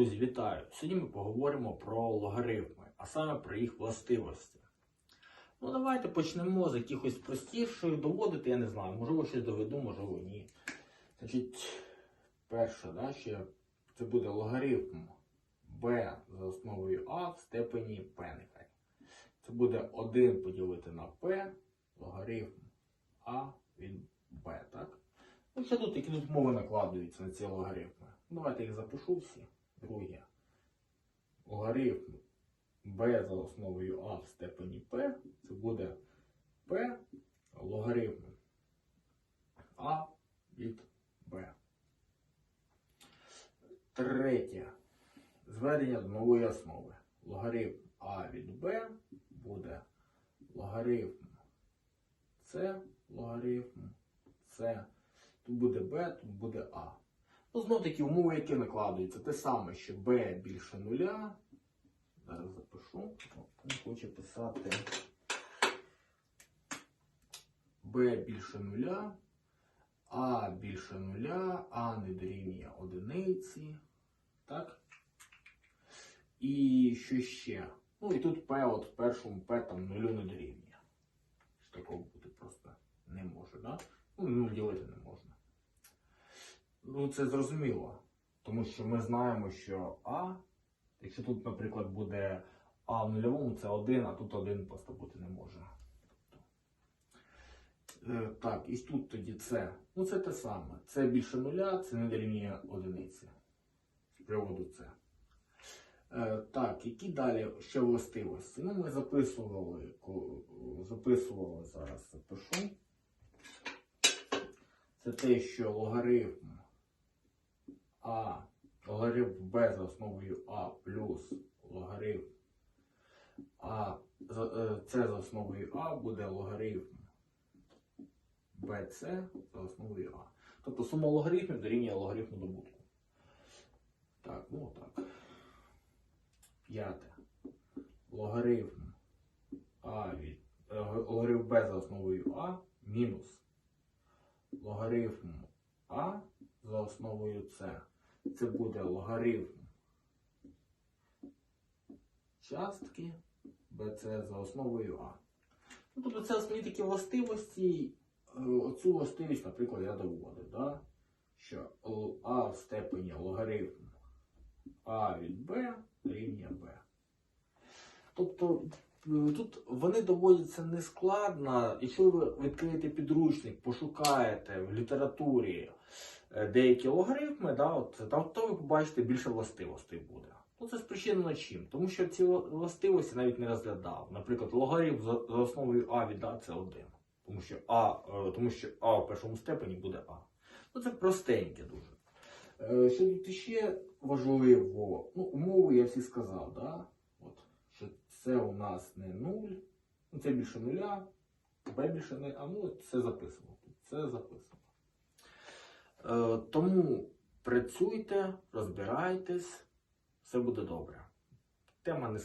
Друзі, вітаю! Сьогодні ми поговоримо про логарифми, а саме про їх властивості. Ну, давайте почнемо з якихось простіших, доводити, я не знаю, можливо, щось доведу, можливо, ні. Значить, перше, да, ще це буде логарифм b за основою а в степені p нехай. Це буде 1 поділити на p, логарифм а від b, так? Ну, що тут, які тут мови накладуються на ці логарифми? Давайте їх запишу всі. Друге. Логарифм b за основою а в степені p. Це буде p логарифм а від b. Третє. Зведення до нової основи. Логарифм а від b буде логарифм c, логарифм c. Тут буде b, тут буде а. Ну, знов такі умови, які накладуються. Те саме, що b більше нуля. Зараз запишу. Не хочу писати b більше нуля, а більше нуля, а не дорівнює одиниці. Так? І що ще? Ну і тут p от в першому p там нулю не дорівнює. Такого бути просто не може, да? Ну, ділити не можна. Ну, це зрозуміло. Тому що ми знаємо, що А, якщо тут, наприклад, буде А в нульовому, це 1, а тут 1 просто бути не може. Е, Так, і тут тоді це. Ну, це те саме. Це більше нуля, це не дорівнює одиниці. З приводу це. Е, Так, які далі ще властивості? Ну, ми записували, записували зараз запишу. Це те, що логарифм А, логарифм Б за основою А плюс логарифм А, е, С за основою А буде логарифм БЦ за основою А. Тобто сума логарифмів дорівнює логарифму добутку. Так, ну так. П'яте. Логарифм А від е, логарифм Б за основою А мінус логарифм А за основою С. Це буде логарифм частки BC за основою А. Ну, тобто це основні такі властивості. Е, Оцю властивість, наприклад, я доводив, да? що А в степені логарифм А від Б рівня Б. Тобто тут вони доводяться нескладно. Якщо ви відкриєте підручник, пошукаєте в літературі е, деякі логарифми, да, от, там, то ви побачите більше властивостей буде. Ну, це спричинено чим? Тому що ці властивості навіть не розглядав. Наприклад, логарифм за, основою А від А це 1. Тому що А, е, тому що А в першому степені буде А. Ну це простеньке дуже. Е, Що тут ще важливо? Ну, умови я всі сказав, да? Це у нас не 0, ну це більше нуля, b більше не, а ну це записано. Це записано. Е, тому працюйте, розбирайтесь, все буде добре. Тема не